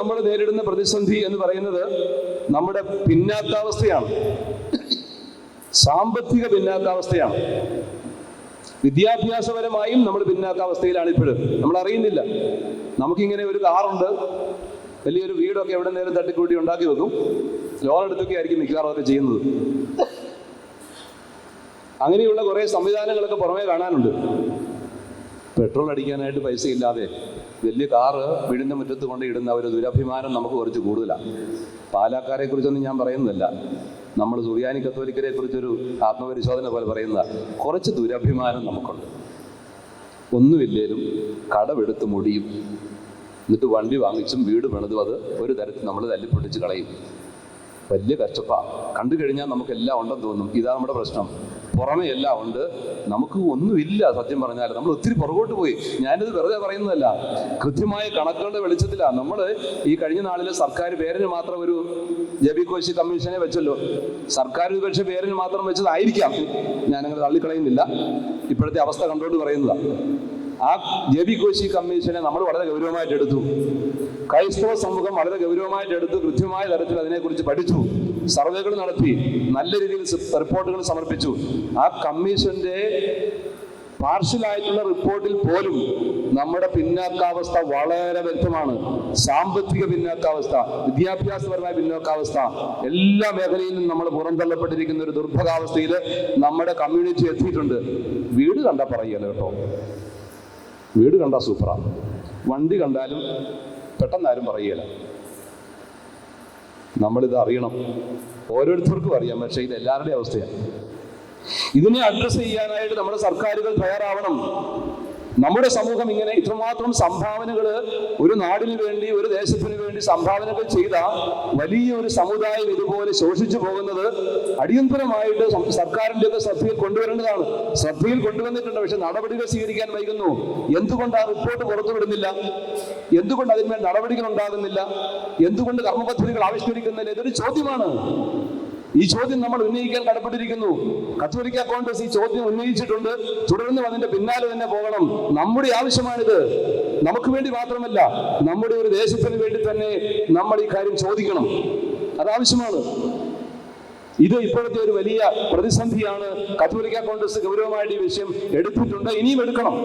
നമ്മൾ നേരിടുന്ന പ്രതിസന്ധി എന്ന് പറയുന്നത് നമ്മുടെ പിന്നാക്കാവസ്ഥയാണ് സാമ്പത്തിക പിന്നാക്കാവസ്ഥയാണ് വിദ്യാഭ്യാസപരമായും നമ്മൾ പിന്നാക്കാവസ്ഥയിലാണ് ഇപ്പോഴും. നമ്മൾ അറിയുന്നില്ല. നമുക്കിങ്ങനെ ഒരു കാറുണ്ട്. വലിയൊരു വീടൊക്കെ എവിടെ നേരം തട്ടിക്കൂട്ടി ഉണ്ടാക്കി വെക്കും. ലോൺ എടുത്തൊക്കെ ആയിരിക്കും മിക്കവാറും ഒക്കെ ചെയ്യുന്നത്. അങ്ങനെയുള്ള കുറേ സംവിധാനങ്ങളൊക്കെ പുറമേ കാണാനുണ്ട്. പെട്രോൾ അടിക്കാനായിട്ട് പൈസ ഇല്ലാതെ വലിയ കാറ് വീടിന്റെ മുറ്റത്ത് കൊണ്ട് ഇടുന്ന ഒരു ദുരഭിമാനം നമുക്ക് കുറച്ച് കൂടുതലാണ്. പാലാക്കാരെ കുറിച്ചൊന്നും ഞാൻ പറയുന്നില്ല നമ്മൾ സുറിയാനി കത്തോലിക്കരെ കുറിച്ചൊരു ആത്മപരിശോധന പോലെ പറയുന്ന കുറച്ച് ദുരഭിമാനം നമുക്കുണ്ട്. ഒന്നുമില്ലേലും കടമെടുത്ത് മുടിയും എന്നിട്ട് വണ്ടി വാങ്ങിച്ചും വീട് പണിതും അത് ഒരു തരത്തിൽ നമ്മൾ തല്ലിപ്പൊട്ടിച്ച് കളയും. വലിയ കഷ്ടപ്പാ. കണ്ടു കഴിഞ്ഞാൽ നമുക്കെല്ലാം ഉണ്ടെന്ന് തോന്നും. ഇതാ നമ്മുടെ പ്രശ്നം. പുറമെ എല്ലാം ഉണ്ട്. നമുക്ക് ഒന്നുമില്ല സത്യം പറഞ്ഞാൽ നമ്മൾ ഒത്തിരി പുറകോട്ട് പോയി. ഞാനിത് വെറുതെ പറയുന്നതല്ല. കൃത്യമായ കണക്കുകളുടെ വെളിച്ചത്തിലാണ് നമ്മൾ ഈ കഴിഞ്ഞ നാളിൽ സർക്കാർ പേരിന് മാത്രം ഒരു ജബി കോശി കമ്മീഷനെ വെച്ചല്ലോ. സർക്കാർ ഒരു പേരിന് മാത്രം വെച്ചതായിരിക്കാം. ഞാനങ്ങനെ തള്ളിക്കളയുന്നില്ല. ഇപ്പോഴത്തെ അവസ്ഥ കണ്ടുകൊണ്ട് പറയുന്നതാണ് ആ ജബി കോശി കമ്മീഷനെ നമ്മൾ വളരെ ഗൗരവമായിട്ട് എടുത്തു. ക്രൈസ്തവ സമൂഹം വളരെ ഗൗരവമായിട്ട് എടുത്ത് കൃത്യമായ തരത്തിൽ അതിനെക്കുറിച്ച് പഠിച്ചു സർവേകൾ നടത്തി നല്ല രീതിയിൽ റിപ്പോർട്ടുകൾ സമർപ്പിച്ചു. ആ കമ്മീഷന്റെ പാർഷ്യലായിട്ടുള്ള റിപ്പോർട്ടിൽ പോലും നമ്മുടെ പിന്നാക്കാവസ്ഥ വളരെ വ്യക്തമാണ്. സാമ്പത്തിക പിന്നാക്കാവസ്ഥ വിദ്യാഭ്യാസപരമായ പിന്നാക്കാവസ്ഥ എല്ലാ മേഖലയിലും നമ്മൾ പുറന്തള്ളപ്പെട്ടിരിക്കുന്ന ഒരു ദുർഭകാവസ്ഥയിൽ നമ്മുടെ കമ്മ്യൂണിറ്റി എത്തിയിട്ടുണ്ട്. വീട് കണ്ടാൽ പറയല്ലോ കേട്ടോ? വീട് കണ്ടാൽ സൂപ്പറാണ് വണ്ടി കണ്ടാലും പെട്ടെന്ന് ആരും പറയുകയില്ല. നമ്മളിത് അറിയണം. ഓരോരുത്തർക്കും അറിയാം പക്ഷേ ഇത് എല്ലാവരുടെയും അവസ്ഥയാണ് ഇതിനെ അഡ്രസ്സ് ചെയ്യാനായിട്ട് നമ്മുടെ സർക്കാരുകൾ തയ്യാറാവണം. നമ്മുടെ സമൂഹം ഇങ്ങനെ ഇത്രമാത്രം സംഭാവനകൾ ഒരു നാടിനു വേണ്ടി ഒരു ദേശത്തിനു വേണ്ടി സംഭാവനകൾ ചെയ്ത വലിയ ഒരു സമുദായം ഇതുപോലെ ശോഷിച്ചു പോകുന്നത് അടിയന്തരമായിട്ട് സർക്കാരിന്റെ ശ്രദ്ധയിൽ കൊണ്ടുവരേണ്ടതാണ്. ശ്രദ്ധയിൽ കൊണ്ടുവന്നിട്ടുണ്ട് പക്ഷെ നടപടികൾ സ്വീകരിക്കാൻ വൈകുന്നു. എന്തുകൊണ്ട് ആ റിപ്പോർട്ട് പുറത്തുവിടുന്നില്ല? എന്തുകൊണ്ട് അതിന്മേൽ നടപടികൾ ഉണ്ടാകുന്നില്ല? എന്തുകൊണ്ട് കർമ്മപദ്ധതികൾ ആവിഷ്കരിക്കുന്നില്ല ഇതൊരു ചോദ്യമാണ്? ഈ ചോദ്യം നമ്മൾ ഉന്നയിക്കാൻ കടപ്പെട്ടിരിക്കുന്നു. കത്തോലിക്ക കോൺഗ്രസ് ഈ ചോദ്യം ഉന്നയിച്ചിട്ടുണ്ട്. തുടർന്നും അതിന്റെ പിന്നാലെ തന്നെ പോകണം. നമ്മുടെ ആവശ്യമാണിത്. നമുക്ക് വേണ്ടി മാത്രമല്ല നമ്മുടെ ഒരു ദേശത്തിന് വേണ്ടി തന്നെ നമ്മൾ ഈ കാര്യം ചോദിക്കണം. അതാവശ്യമാണ് ഇത് ഇപ്പോഴത്തെ ഒരു വലിയ പ്രതിസന്ധിയാണ് കത്തോലിക്ക കോൺഗ്രസ് ഗൗരവമായിട്ട് ഈ വിഷയം എടുത്തിട്ടുണ്ട്. ഇനിയും എടുക്കണം.